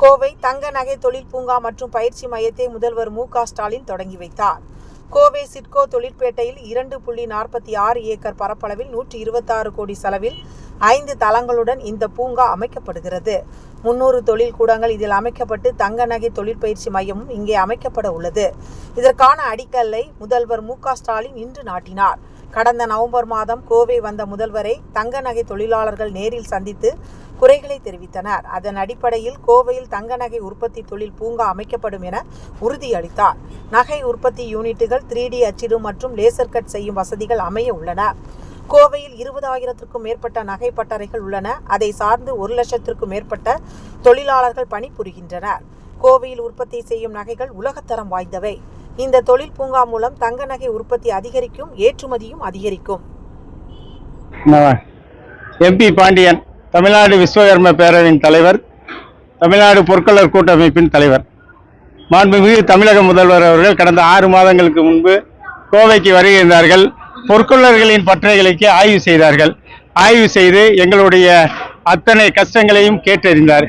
கோவை தங்க நகை தொழில் பூங்கா மற்றும் பயிற்சி மையத்தை முதல்வர் மு க ஸ்டாலின் தொடங்கி வைத்தார். கோவை சிட்கோ தொழிற்பேட்டையில் இரண்டு புள்ளி நாற்பத்தி ஆறு ஏக்கர் பரப்பளவில் நூற்றி இருபத்தாறு கோடி செலவில் ஐந்து தளங்களுடன் இந்த பூங்கா அமைக்கப்படுகிறது. முன்னூறு தொழில் கூடங்கள் இதில் அமைக்கப்பட்டு தங்க நகை தொழிற்பயிற்சி மையமும் இங்கே அமைக்கப்பட உள்ளது. இதற்கான அடிக்கல்லை முதல்வர் மு க ஸ்டாலின் இன்று நாட்டினார். கடந்த நவம்பர் மாதம் கோவை வந்த முதல்வரை தங்க நகை தொழிலாளர்கள் நேரில் சந்தித்து குறைகளை தெரிவித்தனர். அதன் அடிப்படையில் கோவையில் தங்க நகை உற்பத்தி தொழில் பூங்கா அமைக்கப்படும் என உறுதியளித்தார். நகை உற்பத்தி யூனிட்டுகள் த்ரீ டி அச்சிடும் மற்றும் லேசர் கட் செய்யும் வசதிகள் அமைய உள்ளன. கோவையில் இருபதாயிரத்திற்கும் மேற்பட்ட நகை பட்டறைகள் உள்ளன. அதை சார்ந்து ஒரு லட்சத்திற்கும் மேற்பட்ட தொழிலாளர்கள் பணிபுரிகின்றனர். கோவையில் உற்பத்தி செய்யும் நகைகள் உலகத்தரம் வாய்ந்தவை. இந்த தொழில் பூங்கா மூலம் தங்க நகை உற்பத்தி அதிகரிக்கும் ஏற்றுமதியும் அதிகரிக்கும். எம்பி பாண்டியன் தமிழ்நாடு விஸ்வகர்ம பேரவையின் தலைவர் தமிழ்நாடு பொற்கொள்ளர் கூட்டமைப்பின் தலைவர். மாண்புமிகு தமிழக முதல்வர் அவர்கள் கடந்த ஆறு மாதங்களுக்கு முன்பு கோவைக்கு வருகின்றார்கள். பொற்கொள்ளர்களின் பற்றைகளுக்கு ஆய்வு செய்தார்கள். ஆய்வு செய்து எங்களுடைய அத்தனை கஷ்டங்களையும் கேட்டறிந்தார்.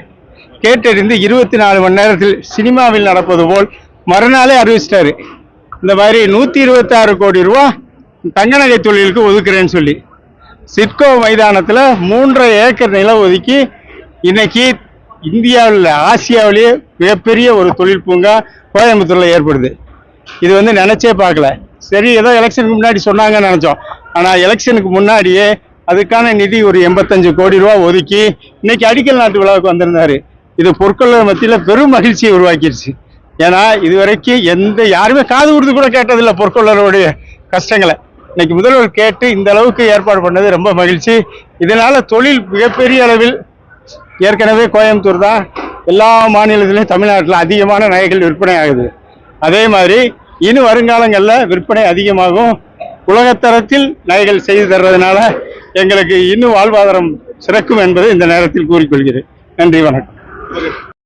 கேட்டறிந்து இருபத்தி நாலு மணி நேரத்தில் சினிமாவில் நடப்பது போல் மறுநாளே அறிவிச்சிட்டாரு. இந்த மாதிரி நூற்றி இருபத்தாறு கோடி ரூபா தங்க நகை தொழிலுக்கு ஒதுக்குறேன்னு சொல்லி. சிட்கோ மைதானத்தில் மூன்றரை ஏக்கர் நிலம் ஒதுக்கி இன்னைக்கு இந்தியாவில் ஆசியாவிலேயே மிகப்பெரிய ஒரு தொழில் பூங்கா கோயம்புத்தூரில் ஏற்படுது. இது வந்து நினைச்சே பார்க்கல. சரி ஏதோ எலெக்ஷனுக்கு முன்னாடி சொன்னாங்கன்னு நினைச்சோம். ஆனால் எலெக்ஷனுக்கு முன்னாடியே அதுக்கான நிதி ஒரு எண்பத்தஞ்சு கோடி ரூபா ஒதுக்கி இன்னைக்கு அடிக்கல் நாட்டு விழாவுக்கு வந்திருந்தாரு. இது பொற்கொள்ள மத்தியில் பெரும் மகிழ்ச்சியை உருவாக்கிடுச்சு ஏன்னா இதுவரைக்கும் எந்த யாருமே காது கொடுத்து கூட கேட்டதில்லை பொற்கொள்ளருடைய கஷ்டங்களை. இன்னைக்கு முதல்வர் கேட்டு இந்த அளவுக்கு ஏற்பாடு பண்ணது ரொம்ப மகிழ்ச்சி. இதனால தொழில் மிகப்பெரிய அளவில் ஏற்கனவே கோயம்புத்தூர் தான் எல்லா மாநிலத்திலையும் தமிழ்நாட்டில் அதிகமான நகைகள் விற்பனை ஆகுது. அதே மாதிரி இனி வருங்காலங்களில் விற்பனை அதிகமாகும். உலகத்தரத்தில் நகைகள் செய்து தர்றதுனால எங்களுக்கு இன்னும் வாழ்வாதாரம் சிறக்கும் என்பதை இந்த நேரத்தில் கூறிக்கொள்கிறேன். நன்றி வணக்கம்.